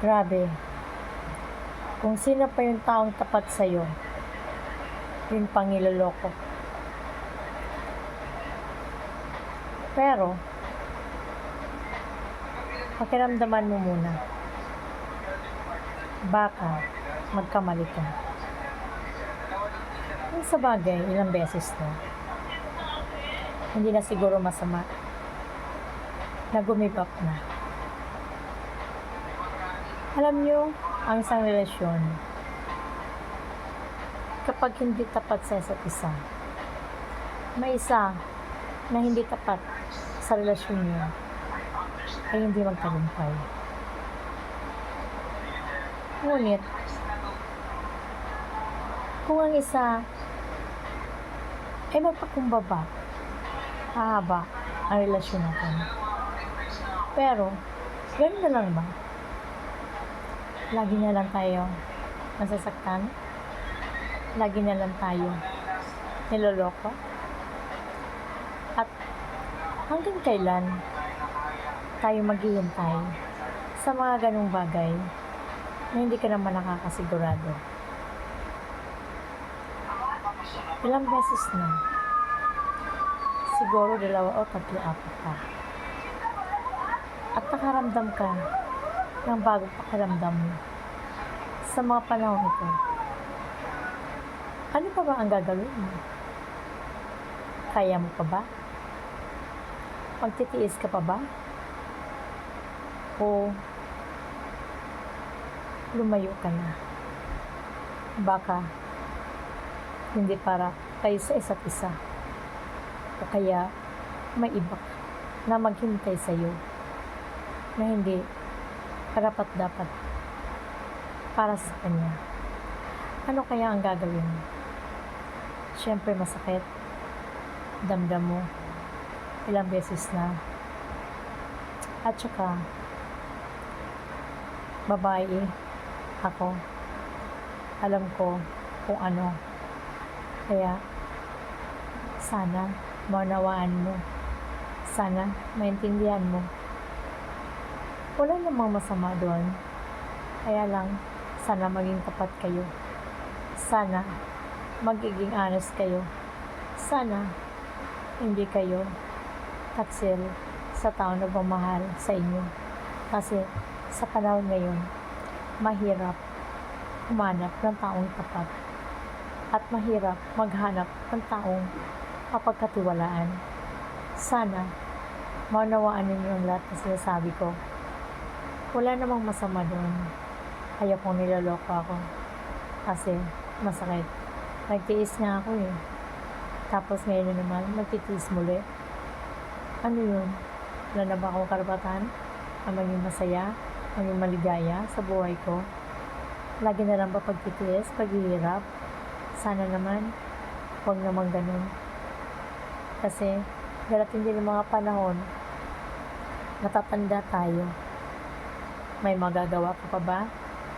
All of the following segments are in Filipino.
Grabe. Kung sino pa yung taong tapat sa'yo, yun pang niloloko. Pero, pakiramdaman mo muna. Baka magkamali ka. Yung sa bagay, ilang beses na. Hindi na siguro masama na gumibap na. Alam nyo, ang isang relasyon, kapag hindi tapat sa isa't isa, may isa na hindi tapat sa relasyon nyo, ay hindi magtagumpay. Ngunit, kung ang isa ay magpakumbaba, hahaba ang relasyon natin. Pero, ganun na lang ba? Lagi na lang tayo masasaktan? Lagi na lang tayo niloloko? At hanggang kailan tayo maghihintay sa mga ganong bagay na hindi ka naman nakakasigurado? Ilang beses na? Siguro dalawa o tatlo apat pa. At nakaramdam ka ng bagong pakiramdam mo sa mga panahon ito. Ano pa ba ang gagawin mo? Kaya mo pa ba? Magtitiis ka pa ba? O lumayo ka na? Baka hindi para kayo sa isa't isa. O kaya may iba na maghintay sa iyo na hindi karapat dapat para sa kanya. Ano kaya ang gagawin mo? Siyempre masakit. Damdam mo. Ilang beses na. At saka, babae, ako, alam ko kung ano. Kaya, sana maunawaan mo. Sana maintindihan mo wala namang masama doon. Kaya lang, sana maging tapat kayo. Sana magiging honest kayo. Sana hindi kayo taksil sa tao na nagmamahal sa inyo. Kasi sa panahon ngayon, mahirap humanap ng taong tapat at mahirap maghanap ng taong mapagkatiwalaan. Sana maunawaan ninyo ang lahat na sinasabi ko wala namang masama doon. Ayaw kong niloloko ako. Kasi masakit. Nagtiis nga ako eh. Tapos ngayon na naman, magtitiis muli. Ano yun? Wala na ba akong karapatan? Na maging masaya? Maging maligaya sa buhay ko? Lagi na lang ba pagtitiis? Paghihirap? Sana naman, huwag naman ganun. Kasi, darating din yung mga panahon, natatanda tayo may magagawa ka pa ba?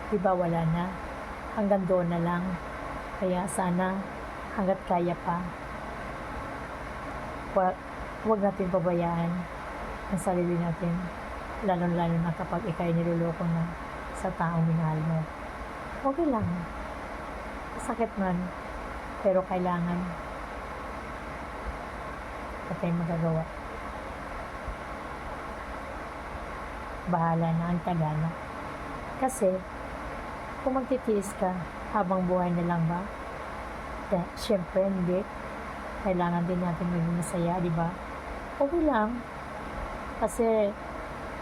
Di ba wala na? Hanggang doon na lang. Kaya sana hanggat kaya pa. Huwag, huwag natin pabayaan ang sarili natin. Lalo-lalo na kapag ikay niloloko na sa taong minahal mo. Okay lang. Sakit man. Pero kailangan. At tayong magagawa. Bahala na ang tagana. Kasi, kung magtitiis ka habang buhay na lang ba, eh, syempre hindi. Kailangan din natin maging masaya, di ba? Okay lang. Kasi,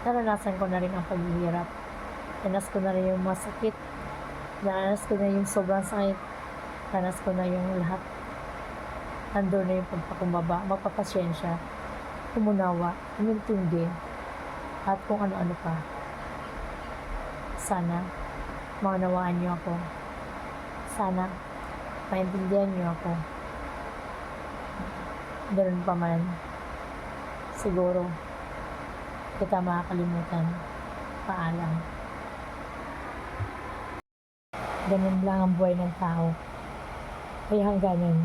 naranasan ko na rin ang paghihirap. Nanas ko na rin yung masakit. Nanas ko na yung sobrang sakit. Nanas ko na yung lahat. Nandun na yung pagpakumbaba, magpapasyensya, umunawa, umintindi, at kung ano-ano pa. Sana maunawaan niyo ako. Sana maintindihan niyo ako. Ganun pa man, siguro kita makakalimutan. Paalam. Ganun lang ang buhay ng tao. Kaya hanggang ganun,